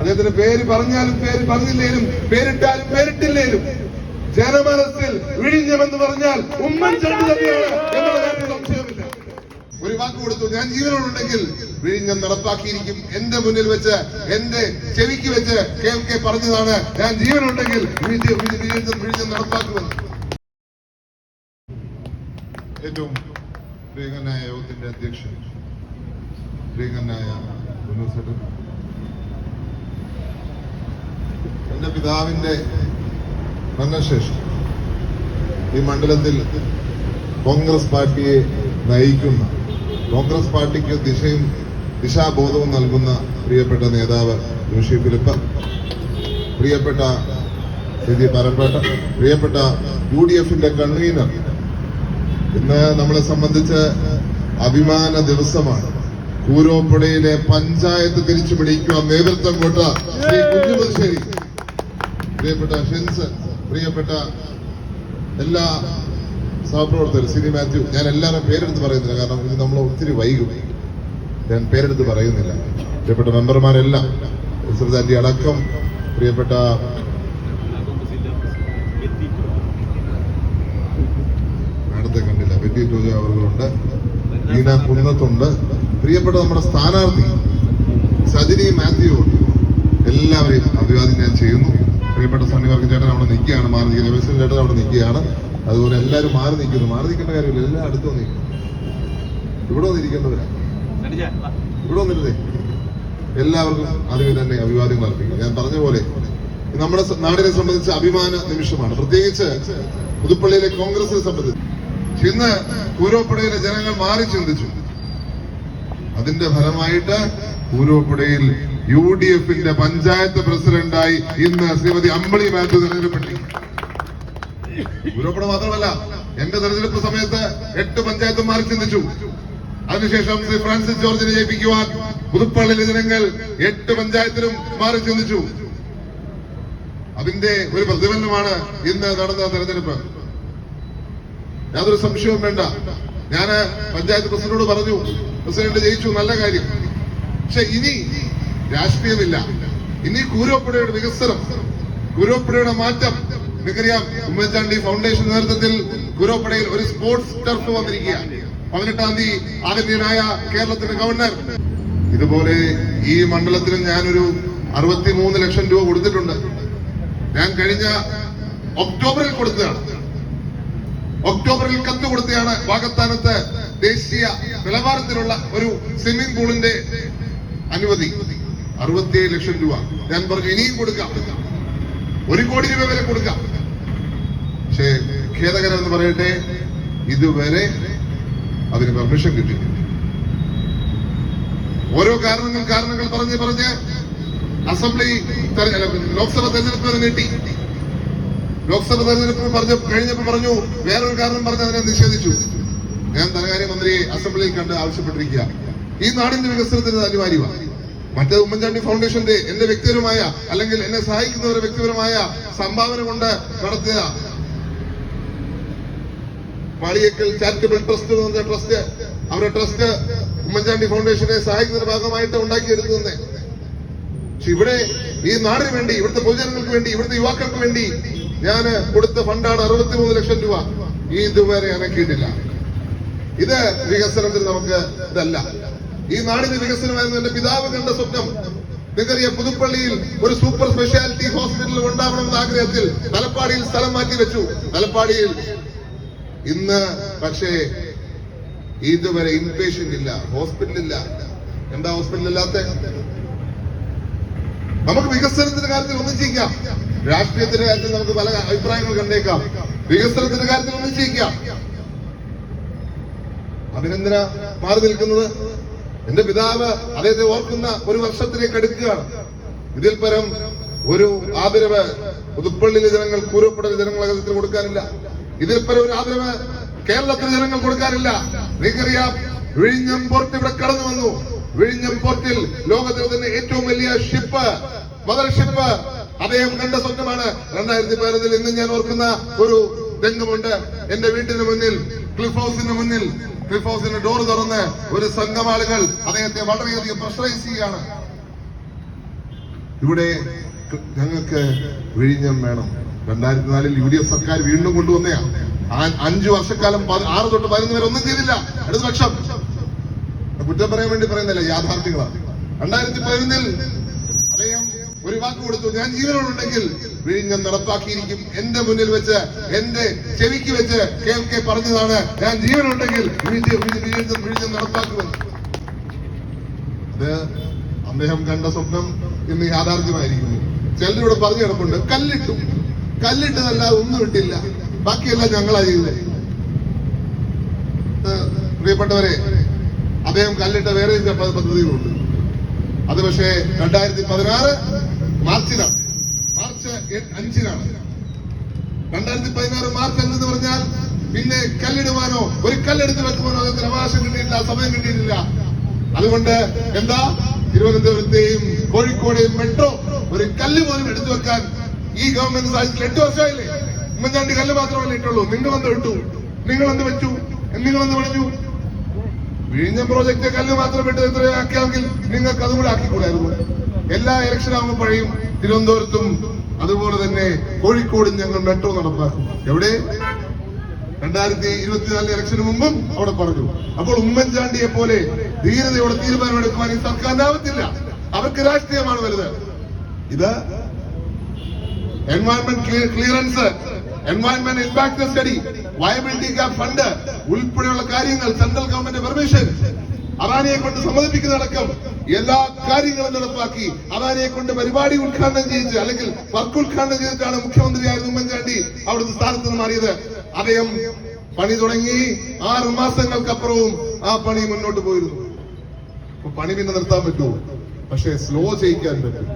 അദ്ദേഹത്തിന്റെ പേര് പറഞ്ഞാലും പേര് പറഞ്ഞില്ലേലും പേരിട്ടാലും പേരിട്ടില്ലേലും ജനമനസ്സിൽ വിഴിഞ്ഞമെന്ന് പറഞ്ഞാൽ ഉമ്മൻചാണ്ടി തന്നെയാണ് സംശയമില്ല ഒരു വാക്ക് കൊടുത്തു ഞാൻ ജീവനോടുണ്ടെങ്കിൽ വിഴിഞ്ഞം നടപ്പാക്കിയിരിക്കും. എന്റെ മുന്നിൽ വെച്ച് എന്റെ ചെവിക്ക് വെച്ച് കെ കെ പറഞ്ഞതാണ്. ഞാൻ ജീവനുണ്ടെങ്കിൽ വിഴിഞ്ഞം നടപ്പാക്കുമെന്ന്. ഏറ്റവും പ്രിയങ്കനായ യോഗത്തിന്റെ അധ്യക്ഷൻ പ്രിയങ്കനായ ഉന്നസേട്ടൻ എന്റെ പിതാവിന്റെ മരണശേഷം ഈ മണ്ഡലത്തിൽ കോൺഗ്രസ് പാർട്ടിയെ നയിക്കുന്ന കോൺഗ്രസ് പാർട്ടിക്ക് ദിശയും ദിശാബോധവും നൽകുന്ന പ്രിയപ്പെട്ട നേതാവ് ഋഷി ഫിലിപ്പ് പ്രിയപ്പെട്ട സിതി പരപ്പേട്ട പ്രിയപ്പെട്ട യു ഡി എഫിന്റെ കൺവീനർ. ഇന്ന് നമ്മളെ സംബന്ധിച്ച് അഭിമാന ദിവസമാണ്. കൂരോപ്പുഴയിലെ പഞ്ചായത്ത് തിരിച്ചു പിടിക്കുവാൻ നേതൃത്വം കൊണ്ട ശ്രീ കുഞ്ഞുമശ്ശേരി പ്രിയപ്പെട്ട ഷിൻസൺ പ്രിയപ്പെട്ട എല്ലാ സഹപ്രവർത്തകർ സിനി മാത്യു ഞാൻ എല്ലാവരും പേരെടുത്ത് പറയുന്നില്ല കാരണം ഇത് നമ്മൾ ഒത്തിരി വൈകും. ഞാൻ പേരെടുത്ത് പറയുന്നില്ല. പ്രിയപ്പെട്ട മെമ്പർമാരെല്ലാം ശ്രീതാന്റി അടക്കം പ്രിയപ്പെട്ട മാഡത്തെ കണ്ടില്ല ബെറ്റി ടൂജ അവർക്കുണ്ട് ഈന കുന്നത്തുണ്ട്. പ്രിയപ്പെട്ട നമ്മുടെ സ്ഥാനാർത്ഥി സജിനി മാത്യു ഉണ്ട് എല്ലാവരെയും അഭിവാദ്യം ഞാൻ ചെയ്യുന്നു. പ്രിയപ്പെട്ട സണ്ണി വർഗ ചേട്ടൻ അവിടെ നിൽക്കുകയാണ് മാറി നിൽക്കുന്നത് രമേശൻ ചേട്ടൻ അവിടെ നിൽക്കുകയാണ്. അതുപോലെ എല്ലാവരും മാറി നിൽക്കുന്നു. മാറി നിൽക്കേണ്ട കാര്യമില്ല. എല്ലാം അടുത്ത് നിൽക്കും ഇവിടെ വന്നിരിക്കേണ്ടവരാ ഇവിടെ വന്നിരുന്നേ. എല്ലാവർക്കും അതിന് തന്നെ അഭിവാദ്യങ്ങൾ അർപ്പിക്കും ഞാൻ പറഞ്ഞ പോലെ നമ്മുടെ നാടിനെ സംബന്ധിച്ച് അഭിമാന നിമിഷമാണ്. പ്രത്യേകിച്ച് പുതുപ്പള്ളിയിലെ കോൺഗ്രസിനെ സംബന്ധിച്ച്. ഇന്ന് പൂരോപ്പുഴയിലെ ജനങ്ങൾ മാറി ചിന്തിച്ചു. അതിന്റെ ഫലമായിട്ട് പൂരോപ്പുഴയിൽ യു ഡി എഫിന്റെ പഞ്ചായത്ത് പ്രസിഡന്റായി ഇന്ന് ശ്രീമതി അമ്പളി മാത്യു തെരഞ്ഞെടുപ്പെട്ടി ഗുരുപ്പണ മാത്രമല്ല എന്റെ തെരഞ്ഞെടുപ്പ് സമയത്ത് എട്ട് പഞ്ചായത്തും മാറി ചിന്തിച്ചു. അതിനുശേഷം ശ്രീ ഫ്രാൻസിസ് ജോർജിനെ ജയിപ്പിക്കുവാൻ പുതുപ്പള്ളിയിലെ ജനങ്ങൾ എട്ട് പഞ്ചായത്തിലും മാറി ചിന്തിച്ചു. അതിന്റെ ഒരു പ്രതിഫലനമാണ് ഇന്ന് നടന്ന തെരഞ്ഞെടുപ്പ്. യാതൊരു സംശയവും വേണ്ട. ഞാൻ പഞ്ചായത്ത് പ്രസിഡന്റോട് പറഞ്ഞു പ്രസിഡന്റ് ജയിച്ചു നല്ല കാര്യം. പക്ഷെ ഇനി രാഷ്ട്രീയമില്ല. ഇനി കൂരോപ്പുഴയുടെ വികസനം കൂരോപ്പുഴയുടെ മാറ്റം. നിങ്ങൾക്കറിയാം ഉമ്മൻചാണ്ടി ഫൗണ്ടേഷൻ നേതൃത്വത്തിൽ കൂരോപ്പുഴയിൽ ഒരു സ്പോർട്സ് ടർഫ് വന്നിരിക്കുക. പതിനെട്ടാം തീയതി ആദരണീയനായ കേരളത്തിന്റെ ഗവർണർ ഇതുപോലെ ഈ മണ്ഡലത്തിന് ഞാനൊരു അറുപത്തിമൂന്ന് ലക്ഷം രൂപ കൊടുത്തിട്ടുണ്ട്. ഞാൻ കഴിഞ്ഞ ഒക്ടോബറിൽ കൊടുത്തതാണ്. ഒക്ടോബറിൽ കത്ത് കൊടുത്തതാണ് വാഗത്താനത്ത് ദേശീയ നിലവാരത്തിലുള്ള ഒരു സ്വിമ്മിംഗ് പൂളിന്റെ അനുമതി. അറുപത്തിയേഴ് ലക്ഷം രൂപ. ഞാൻ പറഞ്ഞു ഇനിയും കൊടുക്കാം. ഒരു കോടി രൂപ വരെ കൊടുക്കാം. പക്ഷേ ഖേദകരം എന്ന് പറയട്ടെ ഇതുവരെ അതിന് പെർമിഷൻ കിട്ടിയില്ല ഓരോ കാരണങ്ങൾ കാരണങ്ങൾ പറഞ്ഞ് പറഞ്ഞ് അസംബ്ലി ലോക്സഭ തെരഞ്ഞെടുപ്പ് വരെ നീട്ടി. ലോക്സഭ തെരഞ്ഞെടുപ്പ് പറഞ്ഞ കഴിഞ്ഞപ്പോ പറഞ്ഞു വേറൊരു കാരണം പറഞ്ഞ് അതിനെ നിഷേധിച്ചു. ഞാൻ ധനകാര്യമന്ത്രിയെ അസംബ്ലിയിൽ കണ്ട് ആവശ്യപ്പെട്ടിരിക്കുക ഈ നാടിന്റെ വികസനത്തിന് അനിവാര്യമാണ്. മറ്റേ ഉമ്മൻചാണ്ടി ഫൗണ്ടേഷന്റെ എന്റെ വ്യക്തിപരമായ അല്ലെങ്കിൽ എന്നെ സഹായിക്കുന്നവരുടെ വ്യക്തിപരമായ സംഭാവന കൊണ്ട് നടത്തിയ മാളിയേക്കൽ ചാരിറ്റബിൾ ട്രസ്റ്റ് എന്ന് പറഞ്ഞ ട്രസ്റ്റ് അവരുടെ ട്രസ്റ്റ് ഉമ്മൻചാണ്ടി ഫൗണ്ടേഷനെ സഹായിക്കുന്നതിന്റെ ഭാഗമായിട്ട് ഉണ്ടാക്കിയെടുത്തത് പക്ഷെ ഇവിടെ ഈ നാടിന് വേണ്ടി ഇവിടുത്തെ പൊതുജനങ്ങൾക്ക് വേണ്ടി ഇവിടുത്തെ യുവാക്കൾക്ക് വേണ്ടി ഞാൻ കൊടുത്ത ഫണ്ടാണ് അറുപത്തിമൂന്ന് ലക്ഷം രൂപ. ഈ ഇതുവരെ അനക്കിയിട്ടില്ല ഇത് വികസനത്തിൽ നമുക്ക് ഇതല്ല. ഈ നാടിന് വികസനമായിരുന്നു എന്റെ പിതാവ് കണ്ട സ്വപ്നം. നിങ്ങറിയ പുതുപ്പള്ളിയിൽ ഒരു സൂപ്പർ സ്പെഷ്യാലിറ്റി ഹോസ്പിറ്റൽ ഉണ്ടാവണമെന്ന ആഗ്രഹത്തിൽ തലപ്പാടിയിൽ സ്ഥലം മാറ്റി വെച്ചു. തലപ്പാടിയിൽ ഇന്ന് പക്ഷേ ഇതുവരെ ഇൻപേഷ്യന്റ് ഇല്ല ഹോസ്പിറ്റൽ ഇല്ല. എന്താ ഹോസ്പിറ്റൽ ഇല്ലാത്ത? നമുക്ക് വികസനത്തിന്റെ കാര്യത്തിൽ ഒന്നും ചെയ്യാം രാഷ്ട്രീയത്തിന്റെ കാര്യത്തിൽ നമുക്ക് പല അഭിപ്രായങ്ങൾ കണ്ടേക്കാം. വികസനത്തിന്റെ കാര്യത്തിൽ ഒന്നും ചെയ്യാം അഭിനന്ദന. മാറി നിൽക്കുന്നത് എന്റെ പിതാവ് അദ്ദേഹത്തെ ഓർക്കുന്ന ഒരു വർഷത്തിലേക്ക് അടുക്കുകയാണ്. ഇതിൽ പരം ഒരു ആദരവ് പുതുപ്പള്ളിയിലെ ജനങ്ങൾ കൂരപ്പുഴയിലെ ജനങ്ങൾ കൊടുക്കാനില്ല. ഇതിൽ പരം ഒരു ആദരവ് കേരളത്തിലെ ജനങ്ങൾ കൊടുക്കാനില്ല. നിങ്ങൾക്കറിയാം വിഴിഞ്ഞം പോർട്ട് ഇവിടെ കടന്നു വന്നു. വിഴിഞ്ഞം പോർട്ടിൽ ലോകത്തിലെ തന്നെ ഏറ്റവും വലിയ ഷിപ്പ് മദർ ഷിപ്പ് അദ്ദേഹം കണ്ട സ്വന്തമാണ് രണ്ടായിരത്തി പതിനൊന്നിൽ ഇന്ന് ഞാൻ ഓർക്കുന്ന ഒരു രംഗമുണ്ട്. എന്റെ വീട്ടിന് മുന്നിൽ ക്ലിഫ് ഹൗസിന് മുന്നിൽ ക്ലിഫ് ഹൗസിന്റെ ഡോർ തുറന്ന് ഒരു സംഘം ആളുകൾ അദ്ദേഹത്തെ വളരെയധികം പ്രഷറൈസ് ചെയ്യുകയാണ്. ഇവിടെ ഞങ്ങൾക്ക് വിഴിഞ്ഞം വേണം. രണ്ടായിരത്തി നാലിൽ യു ഡി എഫ് സർക്കാർ വീണ്ടും കൊണ്ടുവന്നയാ. അഞ്ചു വർഷക്കാലം ആറ് തൊട്ട് പതിനൊന്ന് വരെ ഒന്നും ചെയ്തില്ല. അടുത്ത പക്ഷം കുറ്റം പറയാൻ വേണ്ടി പറയുന്നില്ല യാഥാർത്ഥ്യങ്ങളാണ്. രണ്ടായിരത്തി പതിനൊന്നിൽ ഒരു വാക്ക് കൊടുത്തു. ഞാൻ ജീവനോടുണ്ടെങ്കിൽ വിഴിഞ്ഞം നടപ്പാക്കിയിരിക്കും. എന്റെ മുന്നിൽ വെച്ച് എന്റെ ചെവിക്ക് വെച്ച് കേൾക്കെ പറഞ്ഞതാണ്. ഞാൻ ജീവനുണ്ടെങ്കിൽ അദ്ദേഹം കണ്ട സ്വപ്നം ഇന്ന് യാഥാർത്ഥ്യമായിരിക്കുന്നു. ചിലരിവിടെ പറഞ്ഞു കിടപ്പുണ്ട് കല്ലിട്ടു. കല്ലിട്ടതല്ലാതെ ഒന്നും ഇട്ടില്ല. ബാക്കിയെല്ലാം ഞങ്ങളാ ചെയ്തത്. പ്രിയപ്പെട്ടവരെ അദ്ദേഹം കല്ലിട്ട വേറെ പദ്ധതികളുണ്ട്. അത് പക്ഷേ രണ്ടായിരത്തി പതിനാറ് മാർച്ചിലാണ്. മാർച്ച് അഞ്ചിനാണ്. രണ്ടായിരത്തി പതിനാറ് മാർച്ച് അഞ്ചെന്ന് പറഞ്ഞാൽ പിന്നെ കല്ലിടുവാനോ ഒരു കല്ലെടുത്ത് വെക്കുവാനോ അതിന് അവകാശം കിട്ടിയിട്ടില്ല സമയം കിട്ടിയിട്ടില്ല. അതുകൊണ്ട് എന്താ? തിരുവനന്തപുരത്തെയും കോഴിക്കോടെയും മെട്രോ ഒരു കല്ല് പോലും എടുത്തു വെക്കാൻ ഈ ഗവൺമെന്റ് സാധിച്ചില്ല എട്ട് വർഷമായില്ലേ? ഉമ്മൻചാണ്ടി കല്ല് മാത്രമല്ല ഇട്ടുള്ളൂ. നിങ്ങൾ എന്ത് ഇട്ടു? നിങ്ങൾ എന്ത് വെച്ചു? നിങ്ങൾ എന്ത് പറഞ്ഞു വിഴിഞ്ഞ പ്രോജക്റ്റ് കല്ല് മാത്രം ഇട്ട് എത്രയാക്കിയാണെങ്കിൽ നിങ്ങൾക്ക് അതും കൂടെ ആക്കിക്കൂടായിരുന്നു. എല്ലാ ഇലക്ഷൻ ആകുമ്പോൾ പഴയും തിരുവനന്തപുരത്തും അതുപോലെ തന്നെ കോഴിക്കോടും ഞങ്ങൾ മെട്രോ നടപ്പാക്കും. എവിടെ? രണ്ടായിരത്തി ഇരുപത്തിനാല് ഇലക്ഷന് മുമ്പും അവിടെ പറഞ്ഞു. അപ്പോൾ ഉമ്മൻചാണ്ടിയെ പോലെ ധീരതയോടെ തീരുമാനമെടുക്കുവാൻ ഈ സർക്കാരിനാവത്തില്ല അവർക്ക് രാഷ്ട്രീയമാണ് വലുത്. ഇത് environment clearance environment impact study viability gap fund ഉൾപ്പെടെയുള്ള കാര്യങ്ങൾ സെൻട്രൽ ഗവൺമെന്റ് പെർമിഷൻ അദാനിയെ കൊണ്ട് സമ്മതിപ്പിക്കുന്നതടക്കം എല്ലാ കാര്യങ്ങളും നടപ്പാക്കി. അദാനിയെ കൊണ്ട് പരിപാടി ഉദ്ഘാടനം ചെയ്ത് അല്ലെങ്കിൽ വർക്ക് ഉദ്ഘാടനം ചെയ്തിട്ടാണ് മുഖ്യമന്ത്രിയായിരുന്ന ഉമ്മൻചാണ്ടി അവിടുത്തെ സ്ഥാനത്ത് നിന്ന് മാറിയത്. അദ്ദേഹം പണി തുടങ്ങി. ആറ് മാസങ്ങൾക്കപ്പുറവും ആ പണി മുന്നോട്ട് പോയിരുന്നു. അപ്പൊ പണി പിന്നെ നിർത്താൻ പറ്റുമോ? പക്ഷേ സ്ലോ ചെയ്യിക്കാൻ പറ്റും.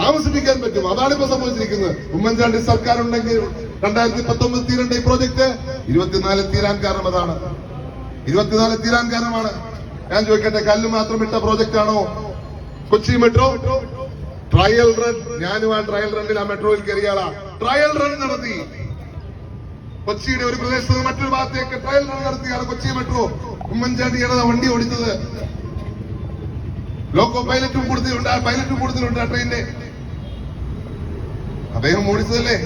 താമസിപ്പിക്കാൻ പറ്റും. അതാണ് ഇപ്പൊ സംഭവിച്ചിരിക്കുന്നത്. ഉമ്മൻചാണ്ടി സർക്കാർ ഉണ്ടെങ്കിൽ രണ്ടായിരത്തി പത്തൊമ്പത് തീരേണ്ട ഈ പ്രോജക്ട് ഇരുപത്തിനാല് തീരാൻ കാരണം അതാണ്. ഇരുപത്തിനാല് തീരാൻ കാരണമാണ്. ഞാൻ ചോദിക്കട്ടെ കല്ല് മാത്രം ഇട്ട പ്രോജക്റ്റ് ആണോ? കൊച്ചി മെട്രോ ട്രയൽ റൺ ഞാനും ആ ട്രയൽ റണ്ണിൽ ആ മെട്രോയിൽ കയറിയാളാ ട്രയൽ റൺ നടത്തി. കൊച്ചിയുടെ ഒരു പ്രദേശത്ത് നിന്ന് മറ്റൊരു ഭാഗത്തേക്ക് ട്രയൽ റൺ നടത്തിയാണ് കൊച്ചി മെട്രോ ഉമ്മൻചാണ്ടിയാണ് വണ്ടി ഓടിച്ചത്. ലോക്കോ പൈലറ്റും കൂടുതലുണ്ട് പൈലറ്റും കൂടുതലുണ്ട് ആ ട്രെയിനിന്റെ അദ്ദേഹം ഓടിച്ചതല്ലേ?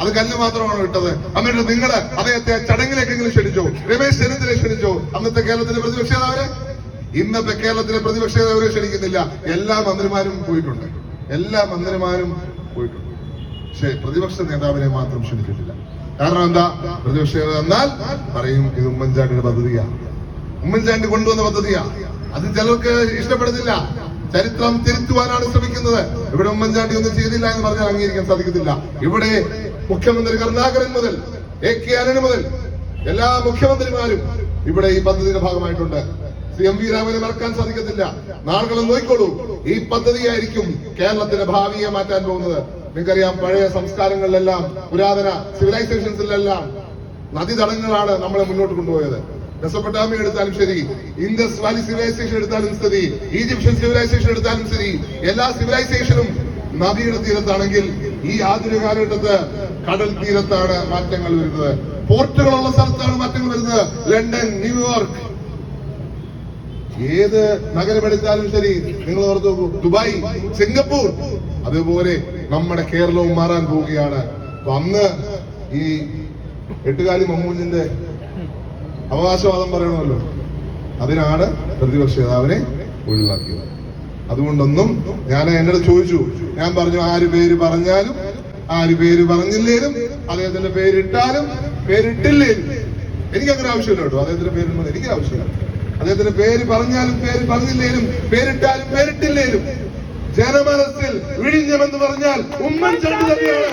അത് കല്ല് മാത്രമാണോ ഇട്ടത്. എന്നിട്ട് നിങ്ങൾ അദ്ദേഹത്തെ ചടങ്ങിലേക്ക് ചടങ്ങിലേക്കെങ്കിലും ക്ഷണിച്ചോ. രമേശ് ചെന്നിത്തല ക്ഷണിച്ചോ. അന്നത്തെ കേരളത്തിലെ പ്രതിപക്ഷ നേതാവരെ ഇന്നത്തെ കേരളത്തിലെ പ്രതിപക്ഷ നേതാവരെ ക്ഷണിക്കുന്നില്ല. എല്ലാ മന്ത്രിമാരും പോയിട്ടുണ്ട്. എല്ലാ മന്ത്രിമാരും പോയിട്ടുണ്ട്. പക്ഷെ പ്രതിപക്ഷ നേതാവിനെ മാത്രം ക്ഷണിച്ചിട്ടില്ല. കാരണം എന്താ? പ്രതിപക്ഷ നേതാവ് എന്നാൽ പറയും ഇത് ഉമ്മൻചാണ്ടിയുടെ പദ്ധതിയാണ് ഉമ്മൻചാണ്ടി കൊണ്ടുവന്ന പദ്ധതിയാ. അത് ചിലർക്ക് ഇഷ്ടപ്പെടുന്നില്ല. ചരിത്രം തിരുത്തുവാനാണ് ശ്രമിക്കുന്നത്. ഇവിടെ ഉമ്മൻചാണ്ടി ഒന്നും ചെയ്തില്ല എന്ന് പറഞ്ഞാൽ അംഗീകരിക്കാൻ സാധിക്കത്തില്ല. ഇവിടെ മുഖ്യമന്ത്രി കരുണാകരൻ മുതൽ എ കെ അനന് മുതൽ എല്ലാ മുഖ്യമന്ത്രിമാരും ഇവിടെ ഈ പദ്ധതിയുടെ ഭാഗമായിട്ടുണ്ട്. ശ്രീ എം വി രാമനെ മറക്കാൻ സാധിക്കത്തില്ല. നാളുകളും നോക്കിക്കോളൂ. ഈ പദ്ധതിയായിരിക്കും കേരളത്തിന്റെ ഭാവിയെ മാറ്റാൻ പോകുന്നത്. നിങ്ങൾക്കറിയാം പഴയ സംസ്കാരങ്ങളിലെല്ലാം പുരാതന സിവിലൈസേഷൻസിലെല്ലാം നദീതടങ്ങളാണ് നമ്മളെ മുന്നോട്ട് കൊണ്ടുപോയത്. മെസ്സപ്പൊട്ടാമിയ എടുത്താലും ശരി ഇൻഡസ് വാലി സിവിലൈസേഷൻ എടുത്താലും ശരി ഈജിപ്ഷ്യൻ സിവിലൈസേഷൻ എടുത്താലും ശരി എല്ലാ സിവിലൈസേഷനും നദിയുടെ തീരത്താണെങ്കിൽ ഈ ആധുനിക കാലഘട്ടത്ത് കടൽ തീരത്താണ് മാറ്റങ്ങൾ വരുന്നത്. പോർട്ടുകളുള്ള സ്ഥലത്താണ് മാറ്റങ്ങൾ വരുന്നത്. London New York. ഏത് നഗരമെടുത്താലും ശരി നിങ്ങൾ ഓർത്തു ദുബായ് സിംഗപ്പൂർ. അതുപോലെ നമ്മുടെ കേരളവും മാറാൻ പോവുകയാണ്. അപ്പൊ അന്ന് ഈ എട്ടുകാലി മമ്മൂഞ്ഞിന്റെ അവകാശവാദം പറയണമല്ലോ. അതിനാണ് പ്രതിപക്ഷ നേതാവിനെ ഒഴിവാക്കിയത്. അതുകൊണ്ടൊന്നും ഞാൻ എന്നോട് ചോദിച്ചു. ഞാൻ പറഞ്ഞു ആര് പേര് പറഞ്ഞാലും ആര് പേര് പറഞ്ഞില്ലേലും അദ്ദേഹത്തിന്റെ പേരിട്ടാലും പേരിട്ടില്ലേലും എനിക്ക് അങ്ങനെ ആവശ്യമില്ല കേട്ടോ. അദ്ദേഹത്തിന്റെ പേരിടുന്നത് എനിക്ക് ആവശ്യമില്ല. അദ്ദേഹത്തിന്റെ പേര് പറഞ്ഞാലും പേര് പറഞ്ഞില്ലേലും പേരിട്ടാലും പേരിട്ടില്ലേലും ജനമനസ്സിൽ വിഴിഞ്ഞമെന്ന് പറഞ്ഞാൽ ഉമ്മൻചാണ്ടി തന്നെയാണ്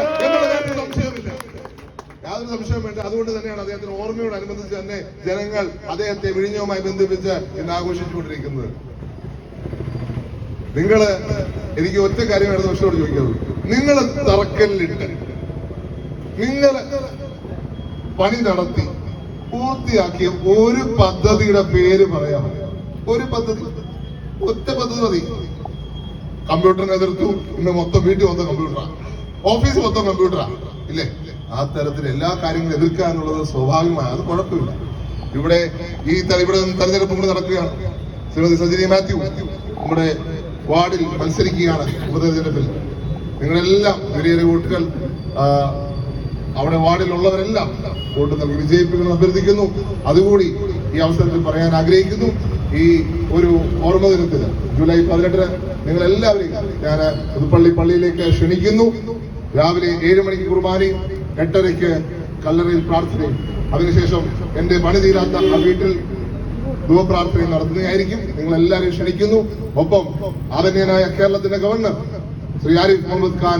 സംശയമില്ല. യാതൊരു സംശയവും വേണ്ട. അതുകൊണ്ട് തന്നെയാണ് അദ്ദേഹത്തിന് ഓർമ്മയോടനുബന്ധിച്ച് തന്നെ ജനങ്ങൾ അദ്ദേഹത്തെ വിഴിഞ്ഞവുമായി ബന്ധിപ്പിച്ച് ഇന്ന് ആഘോഷിച്ചുകൊണ്ടിരിക്കുന്നത്. നിങ്ങൾ എനിക്ക് ഒറ്റ കാര്യം ഇടതുപക്ഷത്തോട് ചോദിക്കുന്നത് നിങ്ങൾ തറക്കല്ലിട്ട് നിങ്ങൾ പണി നടത്തി പൂർത്തിയാക്കിയ ഒരു പദ്ധതിയുടെ പേര് പറയാം ഒരു പദ്ധതി. ഒറ്റ പദ്ധതി മതി. കമ്പ്യൂട്ടറിനെ എതിർത്തു. ഇന്ന് മൊത്തം വീട്ടിൽ മൊത്തം കമ്പ്യൂട്ടറാ. ഓഫീസ് മൊത്തം കമ്പ്യൂട്ടറാ. ഇല്ലേ? ആ തരത്തിൽ എല്ലാ കാര്യങ്ങളും എതിർക്കുക എന്നുള്ളത് സ്വാഭാവികമാണ്. അത് കുഴപ്പമില്ല. ഇവിടെ ഈ ഇവിടെ തെരഞ്ഞെടുപ്പ് നടക്കുകയാണ്. ശ്രീമതി സജിനി മാത്യു. നമ്മുടെ വാർഡിൽ മത്സരിക്കുകയാണ് ഉപതെരഞ്ഞെടുപ്പിൽ. നിങ്ങളെല്ലാം വലിയേറെ വോട്ടുകൾ അവിടെ വാർഡിലുള്ളവരെല്ലാം വോട്ട് നൽകി വിജയിപ്പിക്കണം അഭ്യർത്ഥിക്കുന്നു. അതുകൂടി ഈ അവസരത്തിൽ പറയാൻ ആഗ്രഹിക്കുന്നു. ഈ ഒരു ഓർമ്മ ദിനത്തിൽ ജൂലൈ പതിനെട്ടിന് നിങ്ങൾ എല്ലാവരെയും ഞാൻ പുതുപ്പള്ളി പള്ളിയിലേക്ക് ക്ഷണിക്കുന്നു. രാവിലെ ഏഴ് മണിക്ക് കുർബാനയും എട്ടരയ്ക്ക് കല്ലറയിൽ പ്രാർത്ഥനയും. അതിനുശേഷം എന്റെ പണി തീരാത്ത വീട്ടിൽ ധുവപ്രാർത്ഥനയും നടത്തുന്നതായിരിക്കും നിങ്ങൾ എല്ലാവരെയും ക്ഷണിക്കുന്നു. ഒപ്പം ആദരണീയനായ കേരളത്തിന്റെ ഗവർണർ ശ്രീ ആരിഫ് മുഹമ്മദ് ഖാൻ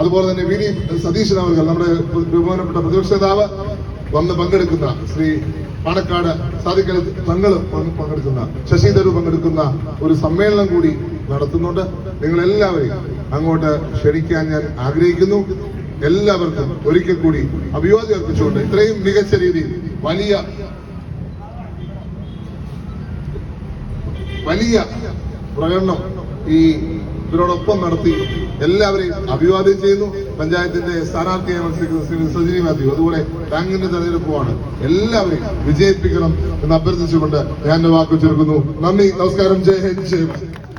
അതുപോലെ തന്നെ വി ഡി സതീശൻ അവർ നമ്മുടെ ബഹുമാനപ്പെട്ട പ്രതിപക്ഷ നേതാവ് വന്ന് പങ്കെടുക്കുന്ന ശ്രീ പാണക്കാട് സാധിക്കൽ തങ്ങൾ പങ്കെടുക്കുന്ന ശശി പങ്കെടുക്കുന്ന ഒരു സമ്മേളനം കൂടി നടത്തുന്നുണ്ട്. നിങ്ങൾ എല്ലാവരെയും അങ്ങോട്ട് ക്ഷണിക്കാൻ ഞാൻ ആഗ്രഹിക്കുന്നു. എല്ലാവർക്കും ഒരിക്കൽ കൂടി അഭിവാദ്യം അർപ്പിച്ചുകൊണ്ട് ഇത്രയും മികച്ച രീതിയിൽ വലിയ വലിയ പ്രകടനം ഈ ഇവരോടൊപ്പം നടത്തി. എല്ലാവരെയും അഭിവാദ്യം ചെയ്യുന്നു. പഞ്ചായത്തിന്റെ സ്ഥാനാർത്ഥിയായി മത്സരിക്കുന്ന ശ്രീ സജിനി മാത്യു. അതുപോലെ ബാങ്കിന്റെ തെരഞ്ഞെടുപ്പുമാണ്. എല്ലാവരെയും വിജയിപ്പിക്കണം എന്ന് അഭ്യർത്ഥിച്ചുകൊണ്ട് ഞാൻ വാക്കു ചേർക്കുന്നു നന്ദി. നമസ്കാരം. ജയ് ഹിന്ദ്.